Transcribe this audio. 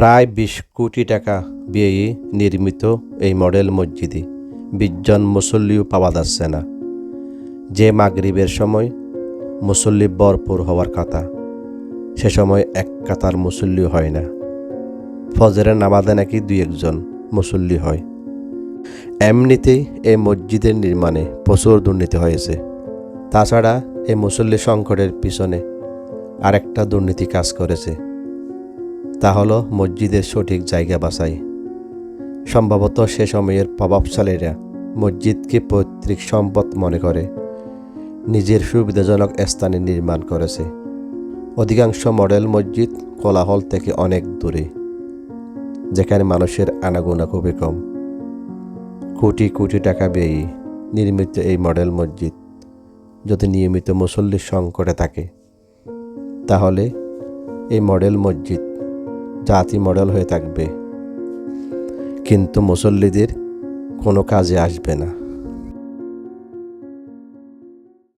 প্রায় বিশ কোটি টাকা ব্যয়ে নির্মিত এই মডেল মসজিদে বিশজন মুসল্লিও পাওয়া যাচ্ছে না। যে মাগরিবের সময় মুসল্লি ভরপুর হওয়ার কথা, সে সময় এক কাতার মুসল্লি হয় না। ফজরের নামাজে নাকি দুই একজন মুসল্লি হয়। এমনিতেই এই মসজিদের নির্মাণে প্রচুর দুর্নীতি হয়েছে। তাছাড়া এই মুসল্লি সংকটের পিছনে আরেকটা দুর্নীতি কাজ করেছে। তা হলো মসজিদের সঠিক জায়গা বাছাই। সম্ভবত সে সময়ের প্রভাবশালীরা মসজিদকে পৈতৃক সম্পদ মনে করে, নিজের সুবিধাজনক স্থানে নির্মাণ করেছে। অধিকাংশ মডেল মসজিদ কোলাহল থেকে অনেক দূরে, যেখানে মানুষের আনাগোনা খুবই কম। কোটি কোটি টাকা ব্যয়ে নির্মিত এই মডেল মসজিদ যদি নিয়মিত মুসল্লির সংকটে থাকে, তাহলে এই মডেল মসজিদ জাতি মডেল হয়ে থাকবে। কিন্তু মুসল্লিদের কোনো কাজে আসবে না।